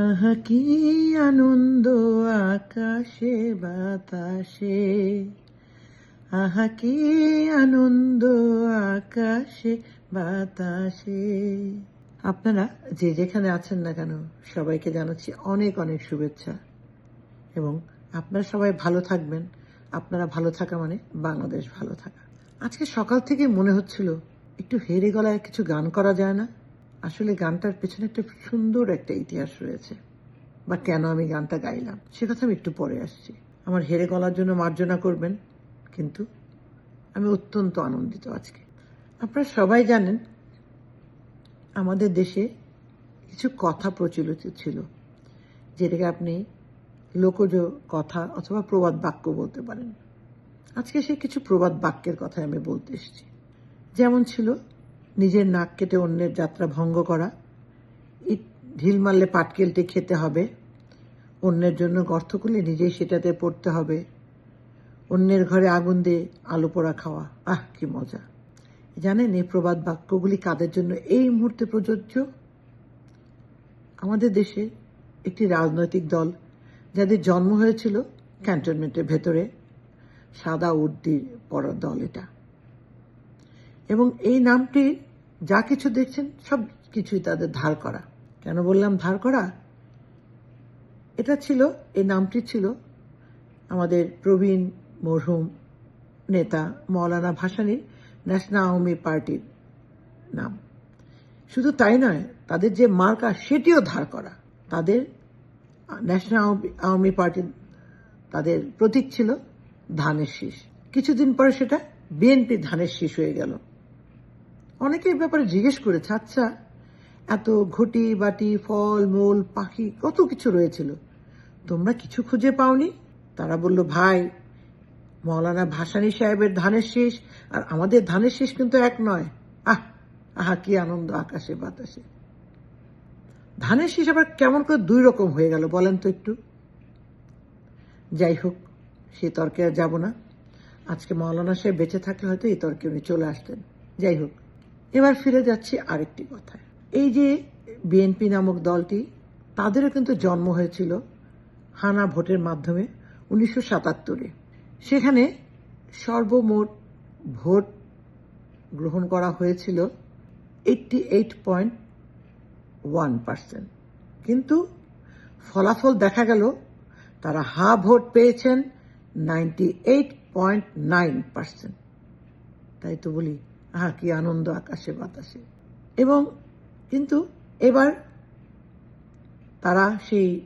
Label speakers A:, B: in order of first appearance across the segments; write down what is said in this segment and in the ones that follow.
A: আহা, কি আনন্দ আকাশে, বাতাসে। আহা, কি আনন্দ আকাশে, বাতাসে। আপনারা যে যেখানে আছেন না কেন, সবাইকে জানাচ্ছি অনেক অনেক শুভেচ্ছা। এবং আপনারা সবাই ভালো থাকবেন। আপনারা ভালো থাকা মানে বাংলাদেশ ভালো থাকা। আজকে সকাল থেকে মনে হচ্ছিল, একটু হেরে গলায় কিছু গান করা যায় না? আসলে গানটার পেছনে একটা সুন্দর একটা ইতিহাস রয়েছে। বা কেন আমি গানটা গাইলাম? সে কথা আমি একটু পরে আসছি। আমার হেরে গলার জন্য মার্জনা করবেন, কিন্তু আমি অত্যন্ত আনন্দিত আজকে। আপনারা সবাই জানেন, আমাদের দেশে কিছু কথা প্রচলিত ছিল, যেটাকে আপনি লোকজ কথা অথবা প্রবাদ বাক্য বলতে পারেন। আজকে সে কিছু প্রবাদ বাক্যের কথা আমি বলতে এসেছি। যেমন ছিল নিজের নাক কেটে অন্যের যাত্রা ভঙ্গ করা, ইট ঢিল মারলে পাটকেলটি খেতে হবে, অন্যের জন্য গর্ত করলে নিজেই সেটাতে পড়তে হবে, অন্যের ঘরে আগুন দিয়ে আলু পোড়া খাওয়া, আহ, কি মজা। জানেন এই প্রবাদ বাক্যগুলি কাদের জন্য এই মুহূর্তে প্রযোজ্য? আমাদের দেশে একটি রাজনৈতিক দল যাদের জন্ম হয়েছিল ক্যান্টনমেন্টের ভেতরে, সাদা উর্দি পড়া দল এটা। এবং এই নামটি যা কিছু দেখছেন, সব কিছুই তাদের ধার করা। কেন বললাম ধার করা? এটা ছিল, এই নামটি ছিল আমাদের প্রবীণ, মরহুম নেতা মৌলানা ভাসানীর ন্যাশনাল আওয়ামী পার্টির নাম। শুধু তাই নয়, তাদের যে মার্কা, সেটিও ধার করা। তাদের ন্যাশনাল আওয়ামী পার্টির তাদের প্রতীক ছিল ধানের শীষ। কিছুদিন পরে সেটা বিএনপি ধানের শীষ হয়ে গেল। অনেকে ব্যাপারে জিজ্ঞেস করেছে আচ্ছা এত ঘটি, বাটি, ফল, মূল, পাখি, কত কিছু রয়েছিল? তোমরা কিছু খুঁজে পাওনি? তারা বলল, ভাই, মৌলানা ভাসানী সাহেবের ধানের শেষ আর আমাদের ধানের শেষ কিন্তু এক নয়। আহ, আহা, কি আনন্দ আকাশে বাতাসে। ধানের শেষ আবার কেমন করে দুই রকম হয়ে গেল, বলেন তো একটু। যাই হোক, সে তর্কে আর যাব না। আজকে মৌলানা সাহেব বেঁচে থাকলে হয়তো এই তর্কে উনি চলে আসতেন। যাই হোক এবার ফিরে যাচ্ছি আরেকটি কথায়। এই যে বিএনপি নামক দলটি, তাদেরও কিন্তু জন্ম হয়েছিল হানা ভোটের মাধ্যমে উনিশশো সাতাত্তরে। সেখানে সর্বমোট ভোট গ্রহণ করা হয়েছিল eighty eight point one percent. কিন্তু ফলাফল দেখা গেল, তারা হা ভোট পেয়েছেন ninety eight point nine percent. তাই তো বলি আহা, কি আনন্দ আকাশে, বাতাসে। এবং কিন্তু এবার তারা সেই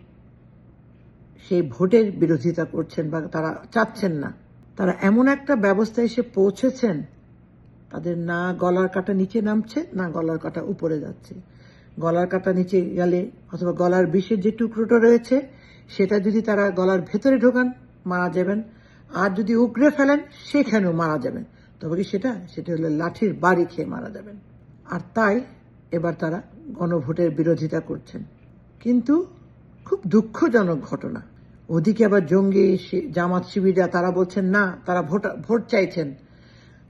A: সেই ভোটের বিরোধিতা করছেন বা তারা চাচ্ছেন না। তারা এমন একটা ব্যবস্থায় এসে পৌঁছেছেন, তাদের না গলার কাটা নিচে নামছে, না গলার কাটা উপরে যাচ্ছে। গলার কাটা নিচে গেলে অথবা গলার বিষের যে টুকরোটা রয়েছে, সেটা যদি তারা গলার ভেতরে ঢোকান, মারা যাবেন। আর যদি উগড়ে ফেলেন, সেখানেও মারা যাবেন। তবে কি সেটা? সেটা হলো লাঠির বাড়ি খেয়ে মারা যাবেন। আর তাই এবার তারা গণভোটের বিরোধিতা করছেন। কিন্তু খুব দুঃখজনক ঘটনা। ওদিকে আবার জঙ্গি জামাত শিবিরা তারা বলছেন, না, তারা ভোট ভোট চাইছেন।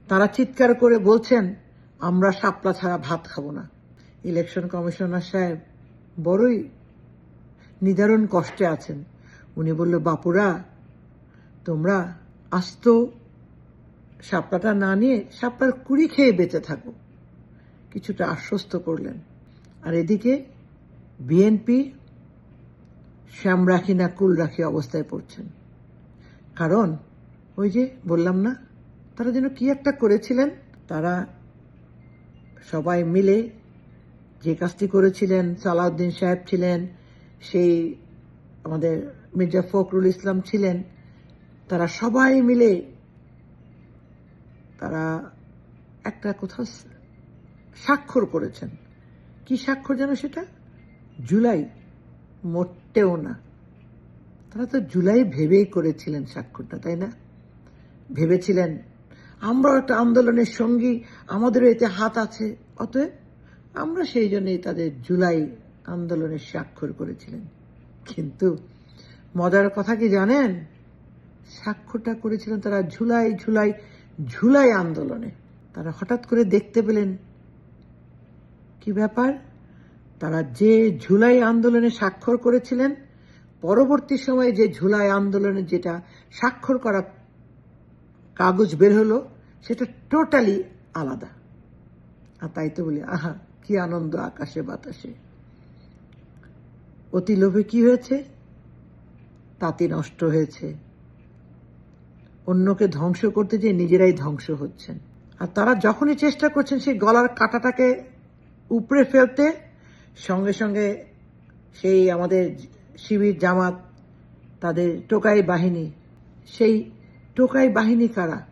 A: তারা চিৎকার করে বলছেন, আমরা শাপলা ছাড়া ভাত খাব না। ইলেকশন কমিশনার সাহেব বড়ই নিদারুণ কষ্টে আছেন। উনি বলল, বাপুরা, তোমরা আস্ত শাপলাটা না নিয়ে শাপলার কুড়ি খেয়ে বেঁচে থাকো। কিছুটা আশ্বস্ত করলেন। আর এদিকে বিএনপি শ্যাম রাখি না কুল রাখি অবস্থায় পড়ছেন। কারণ ওই যে বললাম না, তারা যেন কি একটা করেছিলেন, তারা সবাই মিলে যে কাজটি করেছিলেন, সালাউদ্দিন সাহেব ছিলেন, সেই আমাদের মির্জা ফখরুল ইসলাম ছিলেন, তারা সবাই মিলে তারা একটা কোথাও স্বাক্ষর করেছেন। কি স্বাক্ষর যেন সেটা? জুলাই। মোটেও না। তারা তো জুলাই ভেবেই করেছিলেন স্বাক্ষরটা, তাই না? ভেবেছিলেন আমরাও একটা আন্দোলনের সঙ্গী, আমাদেরও এতে হাত আছে। অতএব আমরা সেই জন্যই তাদের জুলাই আন্দোলনের স্বাক্ষর করেছিলেন। কিন্তু মজার কথা কি জানেন? স্বাক্ষরটা করেছিলেন তারা ঝুলাই ঝুলাই ঝুলাই আন্দোলনে। তারা হঠাৎ করে দেখতে পেলেন। কি ব্যাপার? তারা যে ঝুলাই আন্দোলনে স্বাক্ষর করেছিলেন, পরবর্তী সময়ে যে ঝুলাই আন্দোলনে যেটা স্বাক্ষর করা কাগজ বের হলো, সেটা টোটালি আলাদা। আর তাই তো বলি, আহা, কি আনন্দ আকাশে বাতাসে। অতি লোভে কি হয়েছে? তাঁতি নষ্ট হয়েছে। অন্যকে ধ্বংস করতে যে নিজেরাই ধ্বংস হচ্ছেন। আর তারা যখনই চেষ্টা করছেন সেই গলার কাঁটাটাকে উপড়ে ফেলতে, সঙ্গে সঙ্গে সেই আমাদের শিবির, জামাত, তাদের টোকাই বাহিনী, সেই টোকাই বাহিনী কারা?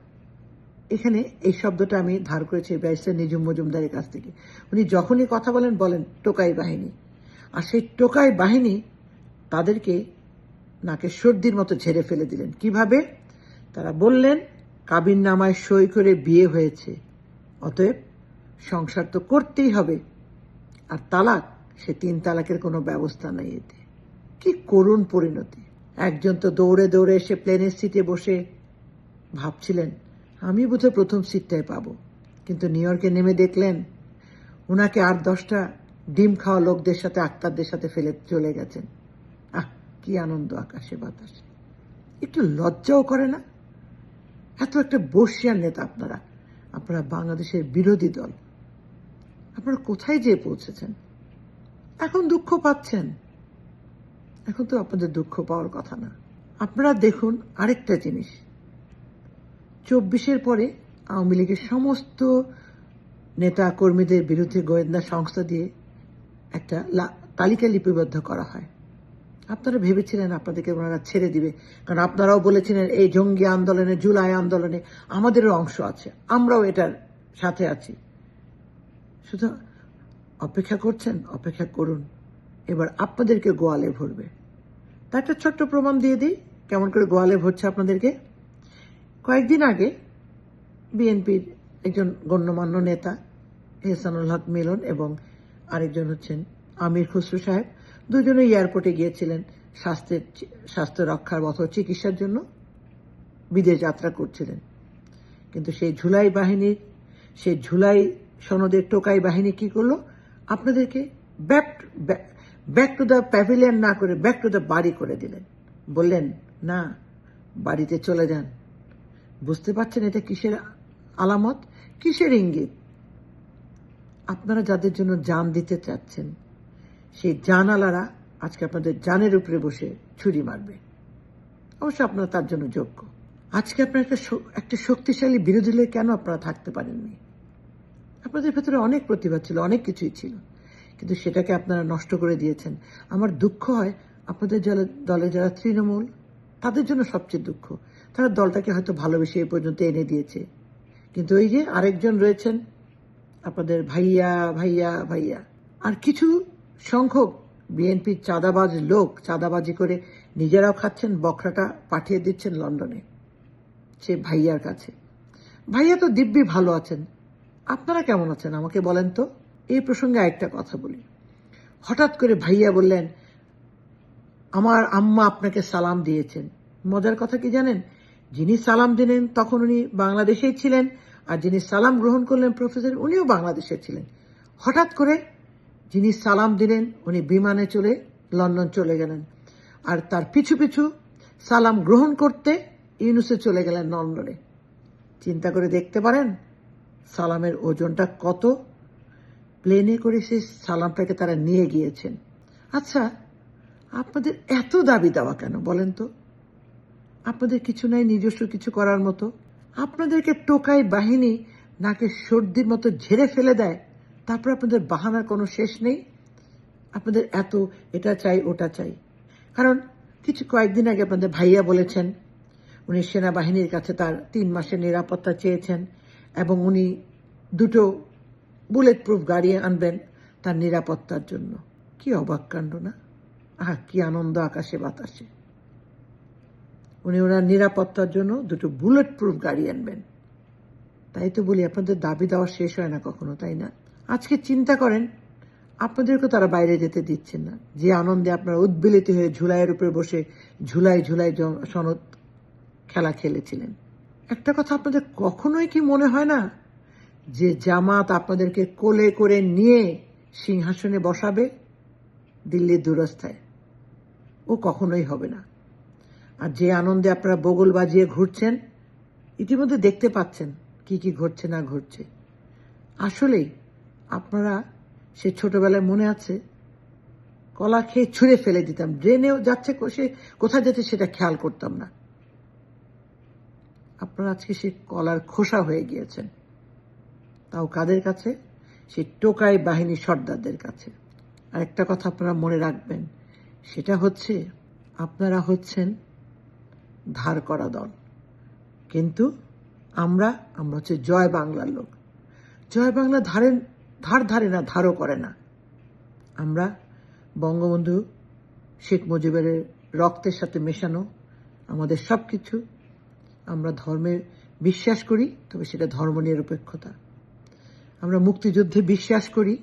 A: এখানে এই শব্দটা আমি ধার করেছি ব্যারিস্টার নিজুম মজুমদারের কাছ থেকে। উনি যখনই কথা বলেন বলেন টোকাই বাহিনী। আর সেই টোকাই বাহিনী তাদেরকে নাকে সর্দির মতো ঝেড়ে ফেলে দিলেন। কীভাবে? তারা বললেন কাবিন নামায় সই করে বিয়ে হয়েছে, অতএব সংসার তো করতেই হবে। আর তালাক, সে তিন তালাকের কোনো ব্যবস্থা নেই এতে। কি করুণ পরিণতি। একজন তো দৌড়ে দৌড়ে এসে প্লেনের সিটে বসে ভাবছিলেন, আমি বোধহয় প্রথম সিটটাই পাবো। কিন্তু নিউ ইয়র্কে নেমে দেখলেন ওনাকে আর দশটা ডিম খাওয়া লোকদের সাথে, আক্তারদের সাথে ফেলে চলে গেছেন। আহ, কি আনন্দ আকাশে বাতাসে। একটু লজ্জাও করে না? এত একটা বর্ষিয়ার নেতা আপনারা। আপনারা বাংলাদেশের বিরোধী দল। আপনারা কোথায় যেয়ে পৌঁছেছেন? এখন দুঃখ পাচ্ছেন। এখন তো আপনাদের দুঃখ পাওয়ার কথা না। আপনারা দেখুন আরেকটা জিনিস। চব্বিশের পরে আওয়ামী লীগের সমস্ত নেতা কর্মীদের বিরুদ্ধে গোয়েন্দা সংস্থা দিয়ে একটা তালিকা লিপিবদ্ধ করা হয়। আপনারা ভেবেছিলেন আপনাদেরকে ওনারা ছেড়ে দিবে। কারণ আপনারাও বলেছিলেন, এই জঙ্গি আন্দোলনে, জুলাই আন্দোলনে আমাদেরও অংশ আছে। আমরাও এটার সাথে আছি। শুধু অপেক্ষা করছেন, অপেক্ষা করুন। এবার আপনাদেরকে গোয়ালে ভরবে। তা একটা ছোট্ট প্রমাণ দিয়ে দিই। কেমন করে গোয়ালে ভরছে আপনাদেরকে? কয়েকদিন আগে বিএনপির একজন গণ্যমান্য নেতা, এহসানুল হক মিলন এবং আরেকজন হচ্ছেন আমির খুসরু সাহেব দুজনে এয়ারপোর্টে গিয়েছিলেন স্বাস্থ্যের স্বাস্থ্য রক্ষার অথবা চিকিৎসার জন্য। বিদেশ যাত্রা করছিলেন। কিন্তু সেই ঝুলাই বাহিনীর সেই ঝুলাই সনদের টোকাই বাহিনী কি করল? আপনাদেরকে back back to the pavilion না করে ব্যাক টু দ্য বাড়ি করে দিলেন। বললেন, না, বাড়িতে চলে যান। বুঝতে পারছেন এটা কিসের আলামত? কিসের ইঙ্গিত? আপনারা যাদের জন্য জান দিতে চাচ্ছেন সেই জানালারা আজকে আপনাদের জানের উপরে বসে ছুরি মারবে। অবশ্য আপনারা তার জন্য যোগ্য। আজকে আপনার একটা একটা শক্তিশালী বিরোধী দলে কেন আপনারা থাকতে পারেননি? আপনাদের ভেতরে অনেক প্রতিভা ছিল, অনেক কিছুই ছিল। কিন্তু সেটাকে আপনারা নষ্ট করে দিয়েছেন। আমার দুঃখ হয় আপনাদের দলে যারা তৃণমূল, তাদের জন্য সবচেয়ে দুঃখ। তারা দলটাকে হয়তো ভালোবেসে এই পর্যন্ত এনে দিয়েছে। কিন্তু ওই যে আরেকজন রয়েছেন, আপনাদের ভাইয়া ভাইয়া ভাইয়া। আর কিছু সংখ্যক বিএনপির চাঁদাবাজ লোক চাঁদাবাজি করে নিজেরাও খাচ্ছেন বখরাটা পাঠিয়ে দিচ্ছেন লন্ডনে। সে ভাইয়ার কাছে। ভাইয়া তো দিব্যি ভালো আছেন। আপনারা কেমন আছেন আমাকে বলেন তো? এই প্রসঙ্গে আরেকটা কথা বলি। হঠাৎ করে ভাইয়া বললেন, আমার আম্মা আপনাকে সালাম দিয়েছেন। মজার কথা কি জানেন? যিনি সালাম দিলেন তখন উনি বাংলাদেশেই ছিলেন, আর যিনি সালাম গ্রহণ করলেন প্রফেসর, উনিও বাংলাদেশে ছিলেন। হঠাৎ করে যিনি সালাম দিলেন, উনি বিমানে চলে, লন্ডন চলে গেলেন। আর তার পিছু পিছু সালাম গ্রহণ করতে ইউনুসে চলে গেলেন লন্ডনে। চিন্তা করে দেখতে পারেন, সালামের ওজনটা কত। প্লেনে করে সেই সালামটাকে তারা নিয়ে গিয়েছেন। আচ্ছা আপনাদের এত দাবি দেওয়া কেন বলেন তো? আপনাদের কিছু নাই, নিজস্ব কিছু করার মতো। আপনাদেরকে টোকাই বাহিনী নাকে সর্দির মতো ঝেড়ে ফেলে দেয়? তারপর আপনাদের বাহানার কোনো শেষ নেই। আপনাদের এত, এটা চাই, ওটা চাই। কারণ কিছু কয়েকদিন আগে আপনাদের ভাইয়া বলেছেন, উনি সেনাবাহিনীর কাছে তার তিন মাসের নিরাপত্তা চেয়েছেন এবং উনি দুটো বুলেট প্রুফ গাড়ি আনবেন তার নিরাপত্তার জন্য। কি অবাক কাণ্ড না? আহা, কি আনন্দ আকাশে, বাতাসে। উনি ওনার নিরাপত্তার জন্য দুটো বুলেট প্রুফ গাড়ি আনবেন। তাই তো বলি, আপনাদের দাবি দেওয়া শেষ হয় না কখনো, তাই না? আজকে চিন্তা করেন আপনাদেরকে তারা বাইরে যেতে দিচ্ছেন না। যে আনন্দে আপনারা উদ্বেলিত হয়ে ঝুলাইয়ের উপরে বসে ঝুলাই ঝুলাই সনদ খেলা খেলেছিলেন। একটা কথা আপনাদের কখনোই কি মনে হয় না? যে জামাত আপনাদেরকে কোলে করে নিয়ে সিংহাসনে বসাবে দিল্লির দূরস্থায়। ও কখনোই হবে না। আর যে আনন্দে আপনারা বগল বাজিয়ে ঘুরছেন, ইতিমধ্যে দেখতে পাচ্ছেন কি কি ঘটছে না ঘটছে। আসলেই আপনারা সে ছোটবেলায় মনে আছে? কলা খেয়ে ছুঁড়ে ফেলে দিতাম ড্রেনেও যাচ্ছে সে কোথায় যেতে সেটা খেয়াল করতাম না। আপনারা আজকে সে কলার খোসা হয়ে গিয়েছেন। তাও কাদের কাছে? সে টোকাই বাহিনী সর্দারদের কাছে। আরেকটা কথা আপনারা মনে রাখবেন, সেটা হচ্ছে আপনারা হচ্ছেন ধার করা দল। কিন্তু আমরা আমরা হচ্ছে জয় বাংলার লোক। জয় বাংলা ধারে ধার ধারে না, ধারও করে না। আমরা বঙ্গবন্ধু শেখ মুজিবের রক্তের সাথে মেশানো আমাদের সব কিছু আমরা ধর্মে বিশ্বাস করি, তবে সেটা ধর্ম নিরপেক্ষতা। আমরা মুক্তিযুদ্ধে বিশ্বাস করি,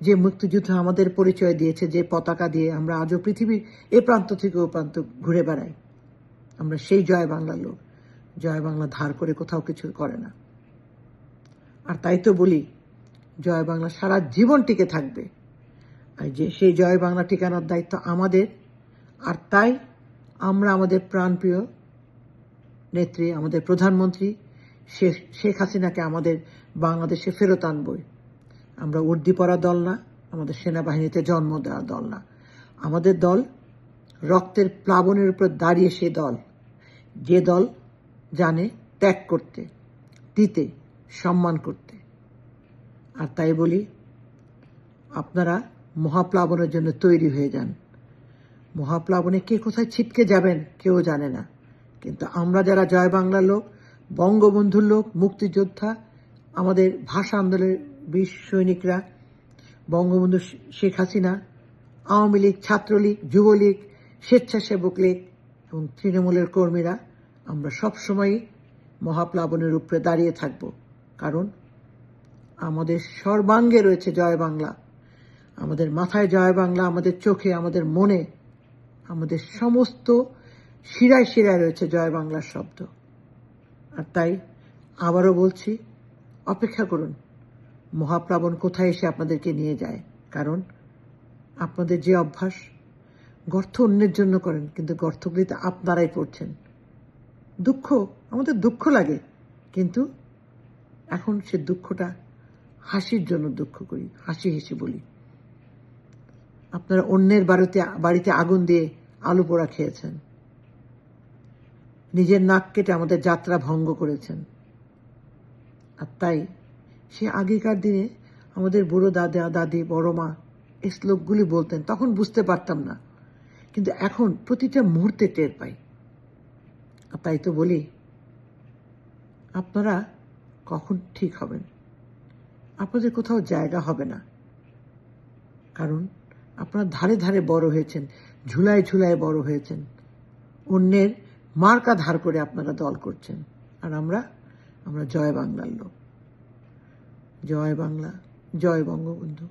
A: যে মুক্তিযুদ্ধ আমাদের পরিচয় দিয়েছে, যে পতাকা দিয়ে আমরা আজও পৃথিবীর এ প্রান্ত থেকে ও প্রান্ত ঘুরে বেড়াই। আমরা সেই জয় বাংলার লোক, জয় বাংলা ধার করে কোথাও কিছু করে না। আর তাই তো বলি জয় বাংলা সারা জীবন টিকে থাকবে। আর যে সেই জয় বাংলা ঠিকানার দায়িত্ব আমাদের, আর তাই আমরা আমাদের প্রাণপ্রিয় নেত্রী, আমাদের প্রধানমন্ত্রী শেখ শেখ হাসিনাকে আমাদের বাংলাদেশে ফেরত আনবই। আমরা উর্দি পড়া দল না, আমাদের সেনাবাহিনীতে জন্ম দেওয়া দল না। আমাদের দল রক্তের প্লাবনের উপর দাঁড়িয়ে সে দল। যে দল জানে ত্যাগ করতে, দিতে, সম্মান করতে। আর তাই বলি, আপনারা মহাপ্লাবনের জন্য তৈরি হয়ে যান। মহাপ্লাবনে কে কোথায় ছিটকে যাবেন কেউ জানে না। কিন্তু আমরা যারা জয় বাংলার লোক, বঙ্গবন্ধুর লোক, মুক্তিযোদ্ধা, আমাদের ভাষা আন্দোলনের বীর সৈনিকরা, বঙ্গবন্ধু শেখ হাসিনা, আওয়ামী লীগ, ছাত্রলীগ, যুবলীগ, স্বেচ্ছাসেবক লীগ এবং তৃণমূলের কর্মীরা, আমরা সবসময়ই মহাপ্লাবনের উপরে দাঁড়িয়ে থাকব। কারণ আমাদের সর্বাঙ্গে রয়েছে জয় বাংলা। আমাদের মাথায় জয় বাংলা, আমাদের চোখে, আমাদের মনে, আমাদের সমস্ত শিরায় শিরায় রয়েছে জয় বাংলার শব্দ। আর তাই আবারও বলছি, অপেক্ষা করুন মহাপ্লাবন কোথায় এসে আপনাদেরকে নিয়ে যায়? কারণ আপনাদের যে অভ্যাস, গর্ত অন্যের জন্য করেন, কিন্তু গর্তগুলিতে আপনারাই পড়ছেন। দুঃখ, আমাদের দুঃখ লাগে, কিন্তু এখন সে দুঃখটা হাসির জন্য দুঃখ করি, হাসি হেসে বলি। আপনারা অন্যের বাড়িতে বাড়িতে আগুন দিয়ে আলু পোড়া খেয়েছেন। নিজের নাক কেটে আমাদের যাত্রা ভঙ্গ করেছেন। আর তাই সে আগেকার দিনে আমাদের বুড়ো দাদা, দাদি, বড় মা এই শ্লোকগুলি বলতেন, তখন বুঝতে পারতাম না। কিন্তু এখন প্রতিটা মুহূর্তে টের পাই। আর তাই তো বলি, আপনারা কখন ঠিক হবেন? আপনাদের কোথাও জায়গা হবে না। কারণ আপনার ধারে ধারে বড় হয়েছেন, ঝুলায় ঝুলায় বড় হয়েছেন। অন্যের মার্কা ধার করে আপনারা দল করছেন। আর আমরা আমরা জয় বাংলার লোক। জয় বাংলা, জয় বঙ্গবন্ধু।